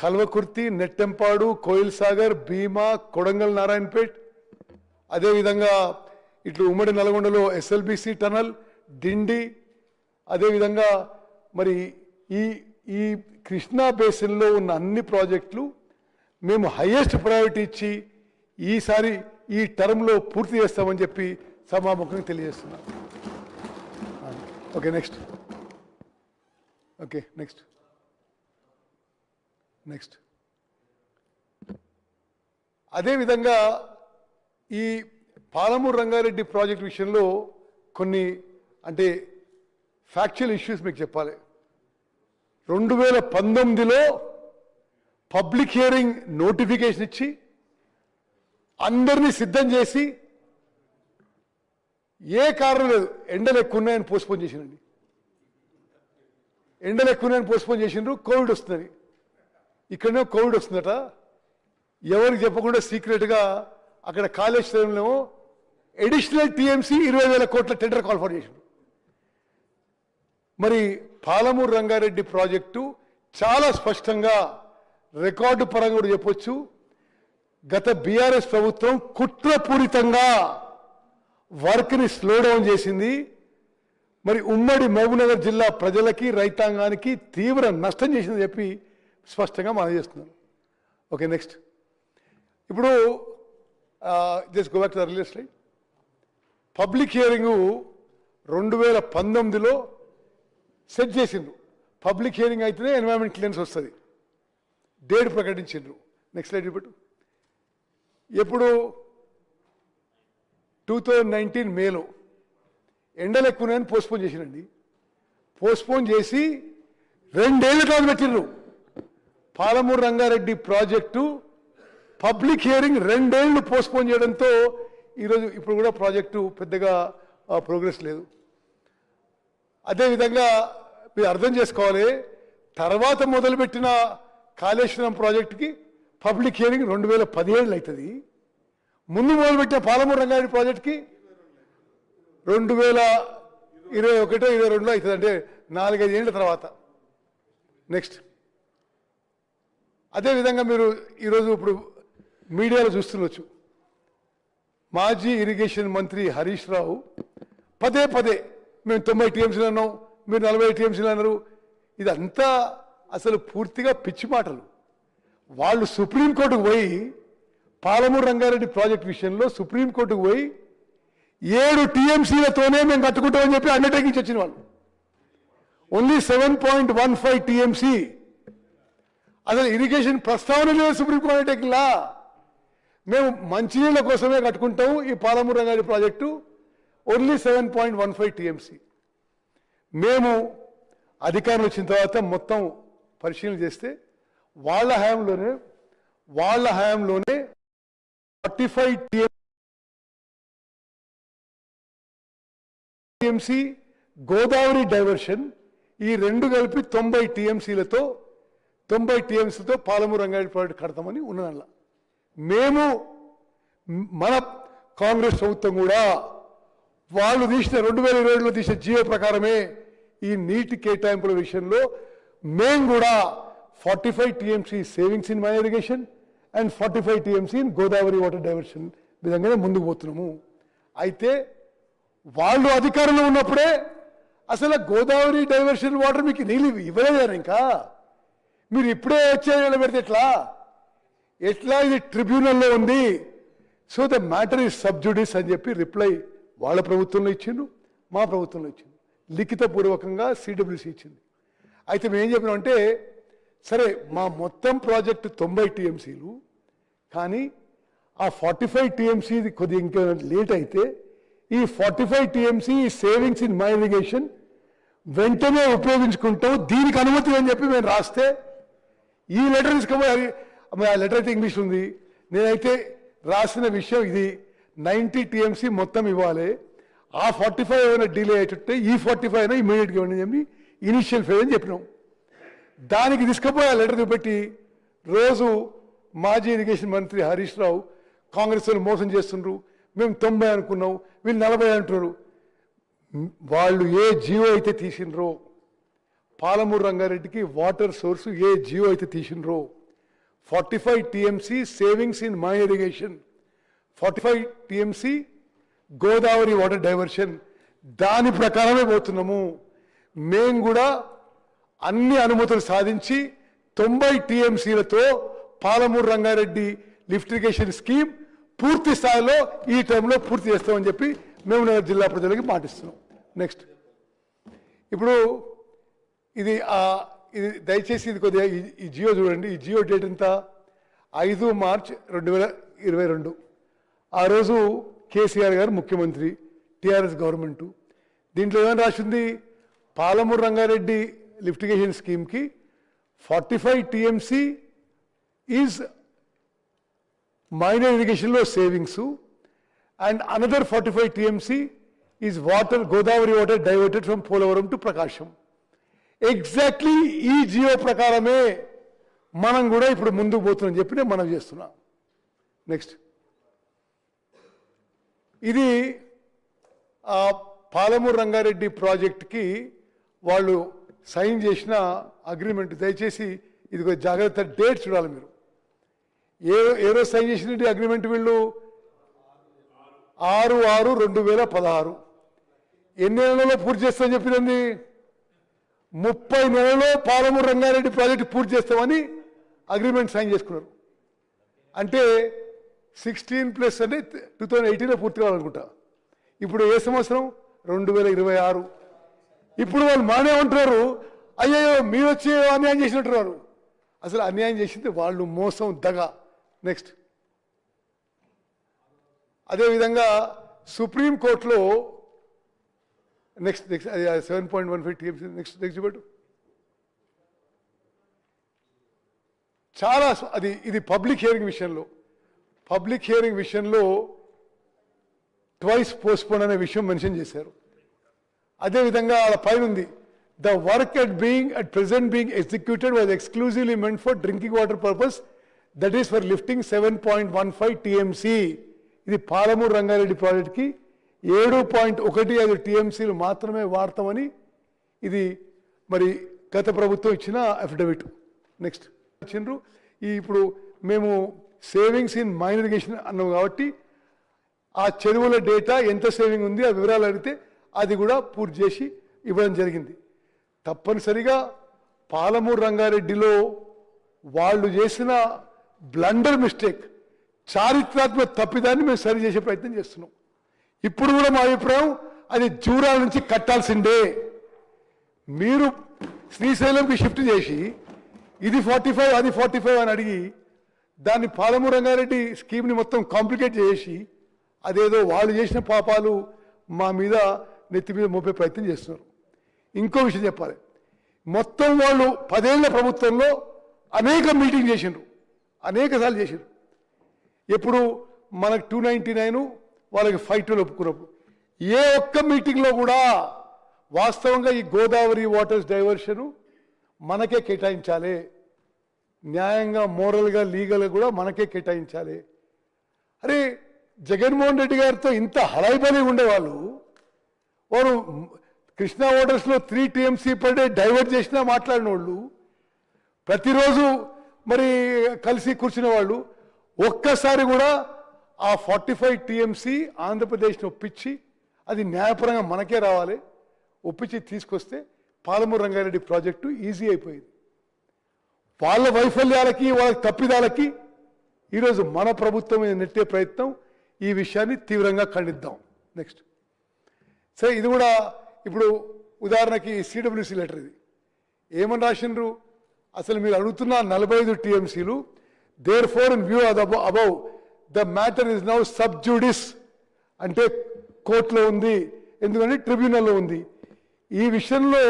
కల్వకుర్తి నెట్టెంపాడు కోయిల్ సాగర్ భీమా కొడంగల్ నారాయణపేట్. అదేవిధంగా ఇట్లు ఉమ్మడి నల్గొండలో ఎస్ఎల్బిసి టనల్ డిండి. అదేవిధంగా మరి ఈ ఈ కృష్ణా బేసిన్లో ఉన్న అన్ని ప్రాజెక్టులు మేము హయ్యెస్ట్ ప్రయారిటీ ఇచ్చి ఈసారి ఈ టర్మ్లో పూర్తి చేస్తామని చెప్పి సభాముఖంగా తెలియజేస్తున్నాం. Okay next. Okay next. Next అదేవిధంగా ఈ పాలమూరు రంగారెడ్డి ప్రాజెక్ట్ విషయంలో కొన్ని అంటే ఫ్యాక్చువల్ ఇష్యూస్ మీకు చెప్పాలి. రెండు వేల పంతొమ్మిదిలో పబ్లిక్ హియరింగ్ నోటిఫికేషన్ ఇచ్చి అందరినీ సిద్ధం చేసి ఏ కారణం లేదు ఎండలు ఎక్కువ ఉన్నాయని పోస్ట్పోన్ చేసినండి ఎండలు ఎక్కువ ఉన్నాయని పోస్ట్పోన్ చేసిండ్రు కోవిడ్ వస్తుందని. ఇక్కడనే కోవిడ్ వస్తుందట. ఎవరికి చెప్పకుండా సీక్రెట్గా అక్కడ కాళేశ్వరంలో ఎడిషనల్ టీఎంసీ ఇరవై వేల కోట్ల టెండర్ కాల్ఫర్ చేసిండు మరి పాలమూరు రంగారెడ్డి ప్రాజెక్టు చాలా స్పష్టంగా రికార్డు పరంగా కూడా చెప్పొచ్చు. గత బీఆర్ఎస్ ప్రభుత్వం కుట్రపూరితంగా వర్క్ని స్లో డౌన్ చేసింది. మరి ఉమ్మడి మహబూబ్నగర్ జిల్లా ప్రజలకి రైతాంగానికి తీవ్ర నష్టం చేసిందని చెప్పి స్పష్టంగా మనం చేస్తున్నాం ఓకే నెక్స్ట్ ఇప్పుడు just go back to release right public hearing రెండు వేల పంతొమ్మిదిలో సెట్ చేసిండ్రు. పబ్లిక్ హియరింగ్ అయితేనే ఎన్వైరన్మెంట్ క్లియరెన్స్ వస్తుంది. డేట్ ప్రకటించిండ్రు. నెక్స్ట్ స్లైడ్ ఇప్పుడు ఎప్పుడు? టూ థౌజండ్ నైన్టీన్ మేలో. ఎండలు ఎక్కువని పోస్ట్పోన్ చేసినండి పోస్ట్పోన్ చేసి రెండేళ్ళ కాదు పెట్టిండ్రు Palamuru Rangareddy project public hearing రెండేళ్ళు పోస్ట్పోన్ చేయడంతో ఈరోజు ఇప్పుడు కూడా ప్రాజెక్టు పెద్దగా ప్రోగ్రెస్ లేదు. అదేవిధంగా మీరు అర్థం చేసుకోవాలి తర్వాత మొదలుపెట్టిన కాళేశ్వరం ప్రాజెక్టుకి పబ్లిక్ హియరింగ్ రెండు వేల పదిహేడులో అవుతుంది ముందు మొదలుపెట్టిన పాలమూరు రంగారెడ్డి ప్రాజెక్ట్కి రెండు వేల ఇరవై ఒకటో ఇరవై రెండులో అవుతుంది అంటే నాలుగైదు ఏళ్ళ తర్వాత. నెక్స్ట్. అదేవిధంగా మీరు ఈరోజు ఇప్పుడు మీడియాలో చూస్తుండొచ్చు. మాజీ ఇరిగేషన్ మంత్రి హరీష్ రావు పదే పదే మేము తొంభై టీఎంసీలు అన్నాం మీరు నలభై టీఎంసీలు అన్నారు. ఇదంతా అసలు పూర్తిగా పిచ్చి మాటలు. వాళ్ళు సుప్రీంకోర్టుకు పోయి పాలమూరు రంగారెడ్డి ప్రాజెక్ట్ విషయంలో సుప్రీంకోర్టుకు పోయి ఏడు టీఎంసీలతోనే మేము కట్టుకుంటామని చెప్పి అండర్టేకింగ్ వచ్చిన వాళ్ళు. Only seven point one five TMC అసలు ఇరిగేషన్ ప్రస్తావన లేదు సుప్రీంకోర్టు టెక్లా మేము మంచినీళ్ళ కోసమే కట్టుకుంటాము ఈ Palamuru project. Only seven point one five TMC మేము అధికారులు వచ్చిన తర్వాత మొత్తం పరిశీలన చేస్తే వాళ్ళ హయాంలోనే వాళ్ళ హయాంలోనే forty five TMC Godavari diversion ఈ రెండు కలిపి తొంభై టీఎంసీలతో తొంభై టీఎంసీతో పాలమూరు రంగారెడ్డి కడతామని ఉన్నదల్లా. మేము మన కాంగ్రెస్ ప్రభుత్వం కూడా వాళ్ళు తీసిన రెండు వేల ఇరవై ఏడులో తీసిన జియో ప్రకారమే ఈ నీటి కేటాయింపుల విషయంలో మేము కూడా forty five TMC savings in my irrigation and forty five TMC in Godavari water diversion విధంగానే ముందుకు పోతున్నాము. అయితే వాళ్ళు అధికారంలో ఉన్నప్పుడే అసలు గోదావరి డైవర్షన్ వాటర్ మీకు నీళ్ళు ఇవ్వలేదు ఇంకా? మీరు ఇప్పుడే వచ్చే నిలబెడితే ఎట్లా? ఎట్లా ఇది ట్రిబ్యునల్లో ఉంది? So the matter is sub judice అని చెప్పి రిప్లై వాళ్ళ ప్రభుత్వంలో ఇచ్చిండు మా ప్రభుత్వంలో ఇచ్చిండు. లిఖితపూర్వకంగా సిడబ్ల్యూసి ఇచ్చింది. అయితే మేము ఏం చెప్పినామంటే సరే మా మొత్తం ప్రాజెక్టు తొంభై టీఎంసీలు కానీ ఆ ఫార్టీ ఫైవ్ టీఎంసీది కొద్దిగా ఇంకా లేట్ అయితే ఈ forty five TMC savings in my irrigation వెంటనే ఉపయోగించుకుంటాం దీనికి అనుమతి అని చెప్పి మేము రాస్తే ఈ లెటర్ తీసుకుపోయి ఆ లెటర్ అయితే ఇంగ్లీష్ ఉంది. నేనైతే రాసిన విషయం ఇది. నైంటీ టీఎంసీ మొత్తం ఇవ్వాలి. ఆ ఫార్టీ ఫైవ్ ఏమైనా డిలే అయ్యేటట్టే ఈ ఫార్టీ ఫైవ్ అయినా ఇమీడియట్గా ఇవ్వండి చెప్పి ఇనిషియల్ ఫేజ్ అని చెప్పినాం. దానికి తీసుకుపోయి ఆ లెటర్ చూపెట్టి రోజు మాజీ ఇరిగేషన్ మంత్రి హరీష్ రావు కాంగ్రెస్ వాళ్ళు మోసం చేస్తుండ్రు. మేము తొంభై అనుకున్నాం. వీళ్ళు నలభై అంటున్నారు. వాళ్ళు ఏ జీవో అయితే తీసిండ్రో పాలమూరు రంగారెడ్డికి వాటర్ సోర్స్ ఏ జియో అయితే తీసిండ్రో forty five TMC savings in my irrigation forty five TMC Godavari water diversion దాని ప్రకారమే పోతున్నాము. మేము కూడా అన్ని అనుమతులు సాధించి తొంభై టీఎంసీలతో Palamuru Rangareddy lift irrigation scheme పూర్తి స్థాయిలో ఈ టైంలో పూర్తి చేస్తామని చెప్పి మేము నగర్ జిల్లా ప్రజలకి మాటిస్తున్నాం. నెక్స్ట్. ఇప్పుడు ఇది ఇది దయచేసి ఇది కొద్దిగా ఈ- జియో చూడండి. ఈ జియో డేట్ ఎంత? ఐదు మార్చ్ రెండు వేల ఇరవై రెండు. ఆ రోజు కేసీఆర్ గారు ముఖ్యమంత్రి టీఆర్ఎస్ గవర్నమెంట్. దీంట్లో ఏమైనా రాసింది? Palamuru Rangareddy lift irrigation స్కీమ్కి forty five TMC is minor ఇరిగేషన్లో savings and another forty five TMC is water Godavari water diverted from Polavaram to Prakasam. Exactly ఈ జియో ప్రకారమే మనం కూడా ఇప్పుడు ముందుకు పోతున్నాం చెప్పి నేను మనం చేస్తున్నాం. నెక్స్ట్ ఇది ఆ పాలమూరు రంగారెడ్డి ప్రాజెక్ట్కి వాళ్ళు సైన్ చేసిన అగ్రిమెంట్. దయచేసి ఇది కొంచెం జాగ్రత్త డేట్ చూడాలి మీరు. ఏ ఏ రోజు సైన్ చేసిన అగ్రిమెంట్ వీళ్ళు? ఆరు ఆరు రెండు వేల పదహారు. ఎన్ని నెలల్లో పూర్తి చేస్తా చెప్పినది ముప్పై నెలలో పాలమూరు రంగారెడ్డి ప్రాజెక్టు పూర్తి చేస్తామని అగ్రిమెంట్ సైన్ చేసుకున్నారు. అంటే సిక్స్టీన్ ప్లస్ అంటే టూ థౌజండ్ ఎయిటీన్లో పూర్తి కావాలనుకుంటా. ఇప్పుడు ఏ సంవత్సరం? రెండు వేల ఇరవై ఆరు. ఇప్పుడు వాళ్ళు మానే ఉంటున్నారు. అయ్యో మీరు వచ్చి అన్యాయం చేసినట్టున్నారు. అసలు అన్యాయం చేసింది వాళ్ళు మోసం దగ. నెక్స్ట్ అదేవిధంగా సుప్రీంకోర్టులో next next seven point one five TMC next next చూపెట్టు చాలా అది ఇది పబ్లిక్ హియరింగ్ విషయంలో. పబ్లిక్ హియరింగ్ విషయంలో ట్వైస్ పోస్ట్పోన్ అనే విషయం మెన్షన్ చేశారు. అదేవిధంగా వాళ్ళ పైన ఉంది. The work at being at present being executed was exclusively meant for drinking water purpose that is for lifting seven point one five TMC ఇది పాలమూరు రంగారెడ్డి ప్రాజెక్ట్కి ఏడు పాయింట్ ఒకటి ఐదు టీఎంసీలు మాత్రమే వాడతామని ఇది మరి గత ప్రభుత్వం ఇచ్చిన అఫిడవిట్ నెక్స్ట్ ఇచ్చిండ్రు ఈ ఇప్పుడు మేము సేవింగ్స్ ఇన్ మైన్ ఇరిగేషన్ అన్నాం కాబట్టి ఆ చెరువుల డేటా ఎంత సేవింగ్ ఉంది ఆ వివరాలు అడిగితే అది కూడా పూర్తి చేసి ఇవ్వడం జరిగింది. తప్పనిసరిగా పాలమూరు రంగారెడ్డిలో వాళ్ళు చేసిన బ్లండర్ మిస్టేక్ చారిత్రాత్మక తప్పిదాన్ని మేము సరి చేసే ప్రయత్నం చేస్తున్నాం. ఇప్పుడు కూడా మా అభిప్రాయం అది జూరాల నుంచి కట్టాల్సిందే. మీరు శ్రీశైలంకి షిఫ్ట్ చేసి ఇది ఫార్టీ ఫైవ్ అది ఫార్టీ ఫైవ్ అని అడిగి దాన్ని పాలమూరు రంగారెడ్డి స్కీమ్ని మొత్తం కాంప్లికేట్ చేసి అదేదో వాళ్ళు చేసిన పాపాలు మా మీద నెత్తి మీద మోపే ప్రయత్నం చేస్తున్నారు. ఇంకో విషయం చెప్పాలి. మొత్తం వాళ్ళు పదేళ్ళ ప్రభుత్వంలో అనేక మీటింగ్ చేసిండ్రు. అనేక సార్లు చేసిండ్రు. ఎప్పుడు మనకు టూ నైంటీ నైన్ వాళ్ళకి ఫైట్లు ఒప్పుకున్నప్పుడు ఏ ఒక్క మీటింగ్లో కూడా వాస్తవంగా ఈ గోదావరి వాటర్స్ డైవర్షను మనకే కేటాయించాలి. న్యాయంగా మోరల్గా లీగల్గా కూడా మనకే కేటాయించాలి. అరే జగన్మోహన్ రెడ్డి గారితో ఇంత హడాయిబలి ఉండేవాళ్ళు. వారు Krishna వాటర్స్లో three TMC per day divert చేసినా మాట్లాడిన వాళ్ళు ప్రతిరోజు మరి కలిసి కూర్చునే వాళ్ళు ఒక్కసారి కూడా ఆ ఫార్టీ ఫైవ్ టీఎంసీ ఆంధ్రప్రదేశ్ని ఒప్పించి అది న్యాయపరంగా మనకే రావాలి. ఒప్పించి తీసుకొస్తే పాలమూరు రంగారెడ్డి ప్రాజెక్టు ఈజీ అయిపోయింది. వాళ్ళ వైఫల్యాలకి వాళ్ళ తప్పిదాలకి ఈరోజు మన ప్రభుత్వం మీద నెట్టే ప్రయత్నం. ఈ విషయాన్ని తీవ్రంగా ఖండిద్దాం. నెక్స్ట్. సరే ఇది కూడా ఇప్పుడు ఉదాహరణకి సిడబ్ల్యూసి లెటర్ ఇది. ఏమని రాసిండ్రు? అసలు మీరు అడుగుతున్న నలభై ఐదు టీఎంసీలు therefore in view above the matter is now sub judice అంటే కోర్టులో ఉంది ఎందుకంటే ట్రిబ్యునల్లో ఉంది. ఈ విషయంలో